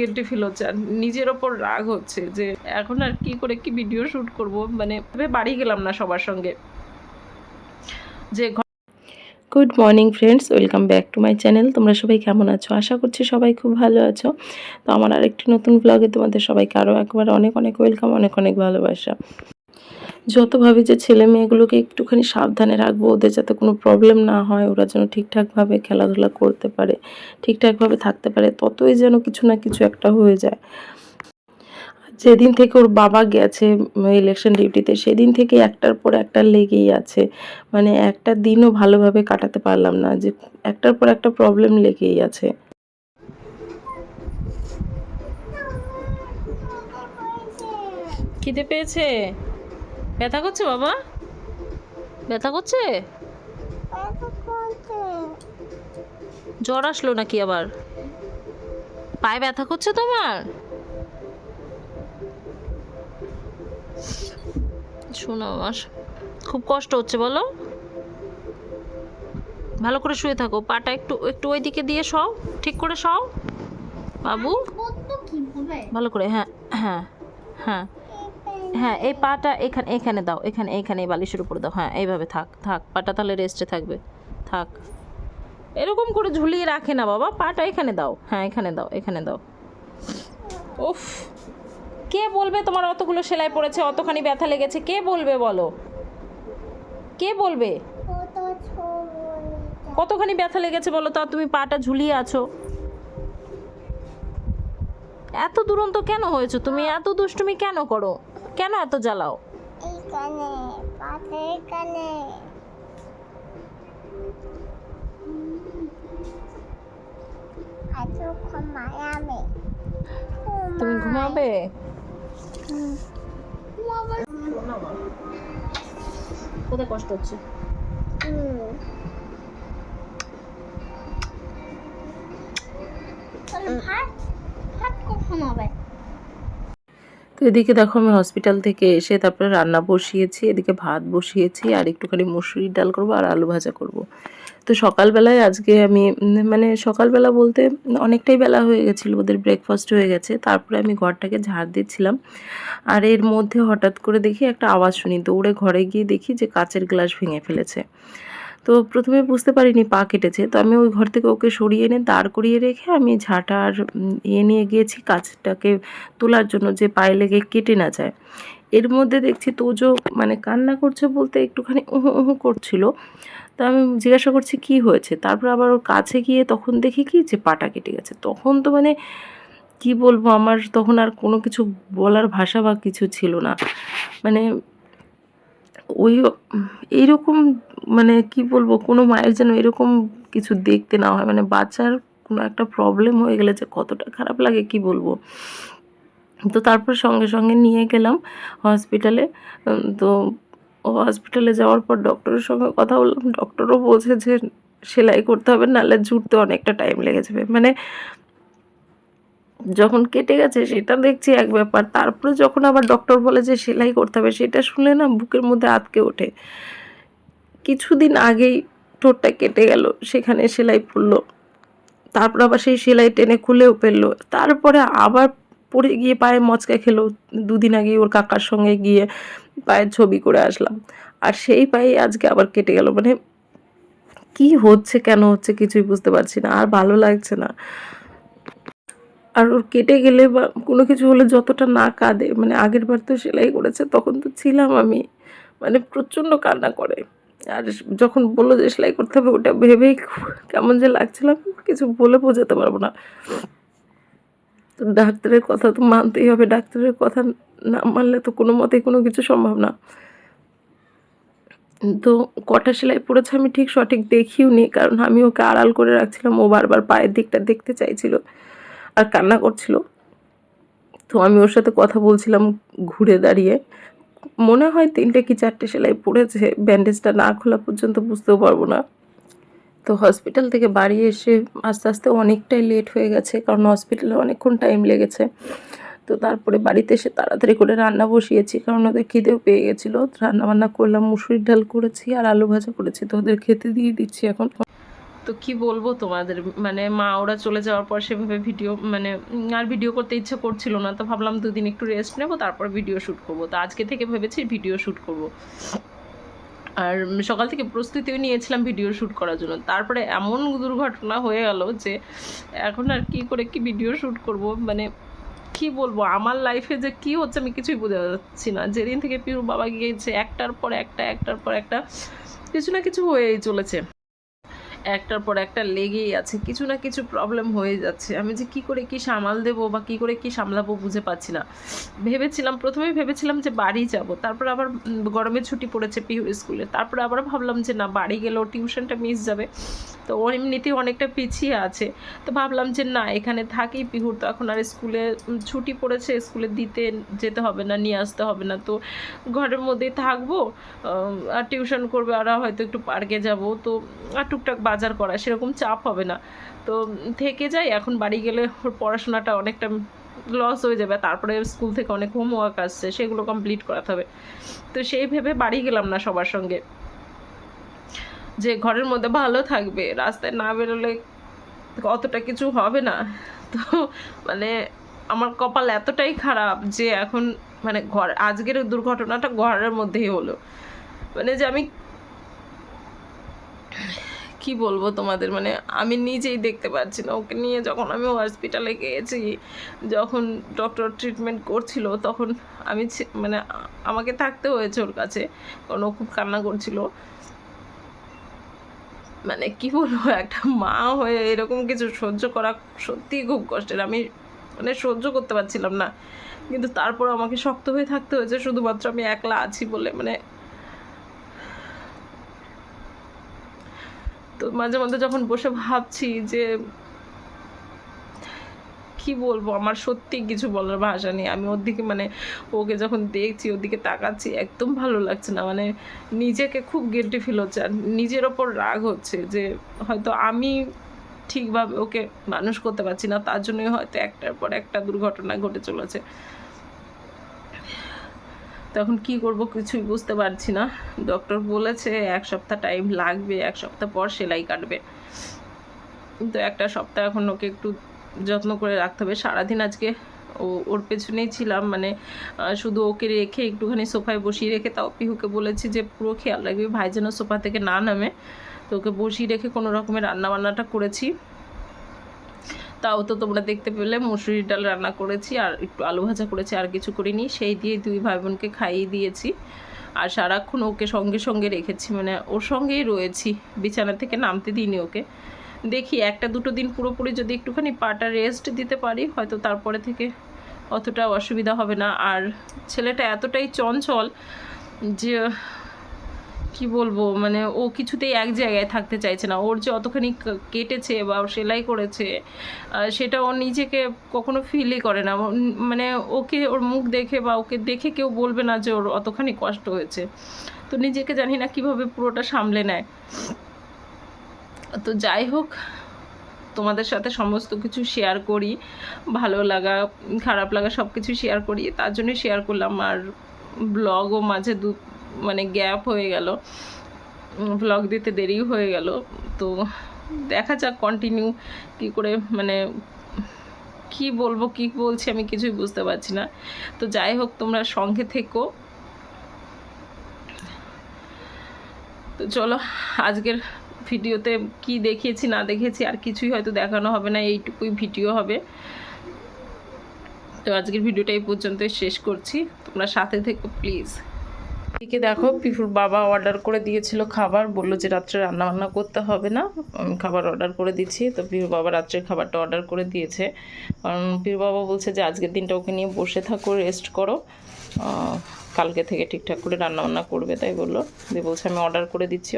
Guilty feel হচ্ছে। আর নিজের ওপর রাগ হচ্ছে যে, এখন আর কি করে কি ভিডিও শ্যুট করব? মানে বাড়ি গেলাম না সবার সঙ্গে। যে good morning friends welcome back to my channel তোমরা সবাই কেমন আছো? আশা করছি সবাই খুব ভালো আছো। তো আমার আরেকটি নতুন ব্লগে তোমাদের সবাইকে আরও একবার অনেক অনেক ওয়েলকাম অনেক অনেক ভালোবাসা। যত ভাবি যে ছেলে মেয়েগুলোকে একটুখানি সাবধানে রাখব, ওদের যাতে কোনো প্রবলেম না হয়, ওরা যেন ঠিকঠাকভাবে খেলাধুলা করতে পারে, ঠিকঠাকভাবে থাকতে পারে, ততই যেন কিছু না কিছু একটা হয়ে যায়। যেদিন থেকে ওর বাবা গেছে ইলেকশন ডিউটিতে সেদিন থেকে একটার পর একটা লেগেই আছে। মানে একটা দিনও ভালোভাবে কাটাতে পারলাম না যে, একটার পর একটা প্রবলেম লেগেই আছে। খিদে পেয়েছে? ব্যথা করছে বাবা? ব্যথা করছে? জ্বর আসলো নাকি আবার? পায়ে ব্যথা করছে তোমার? শোনো আমার খুব কষ্ট হচ্ছে বলো। ভালো করে শুয়ে থাকো পাটা একটু একটু ওই দিকে দিয়ে সও ঠিক করে সও বাবু? ভালো করে হ্যাঁ হ্যাঁ হ্যাঁ। হ্যাঁ এই পাটা এখানে এখানে দাও, এখানে এখানে বালিশের উপরে দাও। হ্যাঁ এইভাবে থাক থাক, পাটা তাহলে রেস্টে থাকবে। থাক। এরকম করে ঝুলিয়ে রাখে না বাবা, পাটা এখানে দাও। হ্যাঁ এখানে দাও এখানে দাও। উফ, কে বলবে তোমার অতগুলো সেলাই পড়েছে, অতখানি ব্যথা লেগেছে? কে বলবে বলো? কে বলবে? কতখানি ব্যথা লেগেছে বলো তা তুমি পাটা ঝুলিয়ে আছো? এত দুরন্ত কেন হয়েছো? তুমি এত দুষ্টুমি কেন করো? কেন এত জ্বালাও? এখানে পাশে এখানে তুমি ঘুমাবে? কোথায় কষ্ট হচ্ছে? ভাত ভাত কখন হবে? তো এদিকে দেখো আমি হসপিটাল থেকে এসে তারপরে রান্না বসিয়েছি, এদিকে ভাত বসিয়েছি, আর একটুখানি মুসুরির ডাল করব আর আলু ভাজা করব। তো সকালবেলায় আজকে আমি মানে সকালবেলা বলতে অনেকটাই বেলা হয়ে গেছিল, ওদের ব্রেকফাস্ট হয়ে গেছে, তারপরে আমি ঘরটাকে ঝাড় দিচ্ছিলাম। আর এর মধ্যে হঠাৎ করে দেখি একটা আওয়াজ শুনি, দৌড়ে ঘরে গিয়ে দেখি যে কাচের গ্লাস ভেঙে ফেলেছে। তো প্রথমে বুঝতে পারিনি পা কেটেছে তো আমি ওই ঘর থেকে ওকে সরিয়ে এনে দাঁড় করিয়ে রেখে আমি ঝাঁটার উম, ইয়ে নিয়ে গিয়েছি কাজটাকে তোলার জন্য যে পায়ে লেগে কেটে না যায়। এর মধ্যে দেখছি তোজো মানে কান্না করছে বলতে একটুখানি উহু উহু করছিল। তা আমি জিজ্ঞাসা করছি কি হয়েছে? তারপর আবার ওর কাছে গিয়ে তখন দেখি কি যে পাটা কেটে গেছে। তখন তো মানে কি বলব আমার তখন আর কোনো কিছু বলার ভাষা বা কিছু ছিল না। মানে ওই এইরকম মানে কি বলব, কোনো মায়ের যেন এরকম কিছু দেখতে না হয়। মানে বাচ্চার কোনো একটা প্রবলেম হয়ে গেলে যে কতটা খারাপ লাগে কি বলব? তো তারপর সঙ্গে সঙ্গে নিয়ে গেলাম হসপিটালে তো হসপিটালে যাওয়ার পর ডক্টরের সঙ্গে কথা বললাম। ডক্টরও বলছে যে, সেলাই করতে হবে, নাহলে জুটতে অনেকটা টাইম লেগে যাবে। মানে যখন কেটে গেছে সেটা দেখছি এক ব্যাপার। তারপরে যখন আবার ডক্টর বলে যে সেলাই করতে হবে, সেটা শুনে না বুকের মধ্যে আটকে ওঠে। কিছুদিন আগেই ঠোঁটটা কেটে গেল, সেখানে সেলাই পড়ল। তারপর আবার সেই সেলাই টেনে খুলেও ফেলল। তারপরে আবার পড়ে গিয়ে পায়ে মচকা খেলো। দুদিন আগে ওর কাকার সঙ্গে গিয়ে পায়ের ছবি করে আসলাম। আর সেই পায়ে আজকে আবার কেটে গেল। মানে কি হচ্ছে, কেন হচ্ছে কিছুই বুঝতে পারছি না। আর ভালো লাগছে না। আর ওর কেটে গেলে বা কোনো কিছু হলে যতটা না কাঁদে মানে আগের বার তো সেলাই করেছে, তখন তো ছিলাম আমি মানে প্রচণ্ড কান্না করে। আর যখন বলল যে সেলাই করতে হবে, ওটা ভেবেই কেমন যে লাগছিল, আমি কিছু বলে বোঝাতে পারব না। তো ডাক্তারের কথা তো মানতেই হবে, ডাক্তারের কথা না মানলে তো কোনো মতেই কোনো কিছু সম্ভব না। তো কটা সেলাই পড়েছে আমি ঠিক সঠিক দেখিও নি কারণ আমি ওকে আড়াল করে রাখছিলাম, ও বারবার পায়ের দিকটা দেখতে চাইছিল। আর কান্না করছিল। তো আমি ওর সাথে কথা বলছিলাম ঘুরে দাঁড়িয়ে। মনে হয় তিনটে কি চারটে সেলাই পড়েছে ব্যান্ডেজটা না খোলা পর্যন্ত বুঝতেও পারব না। তো হসপিটাল থেকে বাড়ি এসে আস্তে আস্তে অনেকটাই লেট হয়ে গেছে, কারণ হসপিটালে অনেকক্ষণ টাইম লেগেছে। তো তারপরে বাড়িতে এসে তাড়াতাড়ি করে রান্না বসিয়েছি, কারণ ওদের খিদেও পেয়ে গেছিল। রান্না বান্না করলাম, মুসুরির ডাল করেছি আর আলু ভাজা করেছি, তো ওদের খেতে দিয়ে দিচ্ছি এখন। তো কি বলব তোমাদের? মানে মা ওরা চলে যাওয়ার পর সেভাবে ভিডিও মানে আর ভিডিও করতে ইচ্ছে করছিল না। তো ভাবলাম দুদিন একটু রেস্ট নেব, তারপর ভিডিও শ্যুট করব। তো আজকে থেকে ভেবেছি ভিডিও শ্যুট করব। আর সকাল থেকে প্রস্তুতিও নিয়েছিলাম ভিডিও শ্যুট করার জন্য। তারপরে এমন দুর্ঘটনা হয়ে গেল যে এখন আর কি করে কি ভিডিও শ্যুট করব? মানে কি বলব? আমার লাইফে যে কি হচ্ছে আমি কিছুই বোঝা যাচ্ছি না। যেদিন থেকে পিউর বাবা গিয়েছে, একটার পর একটা, একটার পর একটা, কিছু না কিছু হয়েই চলেছে। একটার পর একটা লেগেই আছে। কিছু না কিছু প্রবলেম হয়ে যাচ্ছে। আমি যে কি করে কি সামাল দেবো বা কি করে কি সামলাবো বুঝে পাচ্ছি না। ভেবেছিলাম, প্রথমেই ভেবেছিলাম যে বাড়ি যাব। তারপর আবার গরমে ছুটি পড়েছে পিহুর স্কুলে। তারপরে আবার ভাবলাম যে না, বাড়ি গেলেও টিউশনটা মিস যাবে। তো ও এমনিতেই অনেকটা পিছিয়ে আছে। তো ভাবলাম যে না, এখানে থাকি পিহুর তো এখন আর স্কুলে ছুটি পড়েছে, স্কুলে দিতে যেতে হবে না, নিয়ে আসতে হবে না। তো ঘরের মধ্যেই থাকব আর টিউশন করবে, আর হয়তো একটু পার্কে যাব। তো আর টুকটাক বাজার করা, সেরকম চাপ হবে না। তো থেকে যাই, এখন বাড়ি গেলে ওর পড়াশোনাটা অনেকটা লস হয়ে যাবে। তারপরে স্কুল থেকে অনেক হোমওয়ার্ক আসছে, সেগুলো কমপ্লিট করাতে হবে। তো সেই ভেবে বাড়ি গেলাম না সবার সঙ্গে। যে ঘরের মধ্যে ভালো থাকবে, রাস্তায় না বেরোলে অতটা কিছু হবে না। তো মানে আমার কপাল এতটাই খারাপ যে এখন মানে ঘর, আজকের দুর্ঘটনাটা ঘরের মধ্যেই হলো। মানে যে আমি কি বলব তোমাদের মানে আমি নিজেই দেখতে পাচ্ছি না। ওকে নিয়ে যখন আমি হসপিটালে গিয়েছি, যখন ডক্টর ট্রিটমেন্ট করছিল, তখন আমি মানে আমাকে থাকতে হয়েছে ওর কাছে। কারণ ও খুব কান্না করছিল। মানে কি বলব, একটা মা হয়ে এরকম কিছু সহ্য করা সত্যিই খুব কষ্টের। আমি মানে সহ্য করতে পারছিলাম না। কিন্তু তারপর আমাকে শক্ত হয়ে থাকতে হয়েছে, শুধুমাত্র আমি একলা আছি বলে মানে তো মাঝে মধ্যে যখন বসে ভাবছি যে কি বলব? আমার সত্যি কিছু বলার ভাষা নেই। আমি ওর দিকে মানে ওকে যখন দেখছি, ওর দিকে তাকাচ্ছি, একদম ভালো লাগছে না। মানে নিজেকে খুব গিল্টি ফিল হচ্ছে। আর নিজের ওপর রাগ হচ্ছে যে হয়তো আমি ঠিকভাবে ওকে মানুষ করতে পারছি না। তার জন্যই হয়তো একটার পর একটা দুর্ঘটনা ঘটে চলেছে। তখন কি করব কিছুই বুঝতে পারছি না। ডক্টর বলেছে, এক সপ্তাহ টাইম লাগবে, এক সপ্তাহ পর সেলাই কাটবে। কিন্তু একটা সপ্তাহ এখন ওকে একটু যত্ন করে রাখতে হবে। সারাদিন আজকে ও, ওর পেছনেই ছিলাম মানে শুধু ওকে রেখে একটুখানি সোফায় বসিয়ে রেখে, তাও পিহুকে বলেছি যে পুরো খেয়াল রাখবি, ভাই যেন সোফা থেকে না নামে। তো ওকে বসিয়ে রেখে কোনো রকমের রান্না বান্নাটা করেছি। তাও তো তোমরা দেখতে পেলে, মুসুরির ডাল রান্না করেছি, আর একটু আলু ভাজা করেছি, আর কিছু করিনি। সেই দিয়ে দুই ভাই বোনকে খাইয়ে দিয়েছি। আর সারাক্ষণ ওকে সঙ্গে সঙ্গে রেখেছি মানে ওর সঙ্গেই রয়েছি, বিছানা থেকে নামতে দিইনি ওকে। দেখি একটা দুটো দিন পুরোপুরি যদি একটুখানি পাটা রেস্ট দিতে পারি, হয়তো তারপরে থেকে অতটা অসুবিধা হবে না। আর ছেলেটা এতটাই চঞ্চল যে, কি বলব মানে ও কিছুতেই এক জায়গায় থাকতে চাইছে না। ওর যে অতখানি কেটেছে বা সেলাই করেছে সেটা ও নিজেকে কখনো ফিলই করে না। মানে ওকে ওর মুখ দেখে বা ওকে দেখে কেউ বলবে না যে ওর অতখানি কষ্ট হয়েছে। তো নিজেকে জানি না কীভাবে পুরোটা সামলে নেয়। তো যাই হোক, তোমাদের সাথে সমস্ত কিছু শেয়ার করি। ভালো লাগা, খারাপ লাগা সব কিছু শেয়ার করি। তার জন্য শেয়ার করলাম। আর ব্লগও মাঝে দু মানে গ্যাপ হয়ে গেল। ব্লগ দিতে দেরি হয়ে গেল। তো দেখা যাক কন্টিনিউ কি করে মানে কি বলব, কি বলছি আমি কিছুই বুঝতে পারছি না। তো যাই হোক, তোমরা সঙ্গে থেকো। তো চলো, আজকের ভিডিওতে কি দেখিয়েছি না দেখিয়েছি আর কিছুই হয়তো দেখানো হবে না, এইটুকুই ভিডিও হবে। তো আজকের ভিডিওটা এই পর্যন্তই শেষ করছি। তোমরা সাথে থেকো, প্লিজ। এদিকে দেখো পিফুর বাবা অর্ডার করে দিয়েছিল খাবার, বলল যে রাত্রে রান্নাবান্না করতে হবে না আমি খাবার অর্ডার করে দিচ্ছি। তো পিফুর বাবা রাত্রের খাবারটা অর্ডার করে দিয়েছে। কারণ পিফুর বাবা বলছে যে আজকের দিনটা ওকে নিয়ে বসে থাকো, রেস্ট করো। কালকে থেকে ঠিকঠাক করে রান্নাবান্না করবে, তাই বলল। দিয়ে বলছে, আমি অর্ডার করে দিচ্ছি।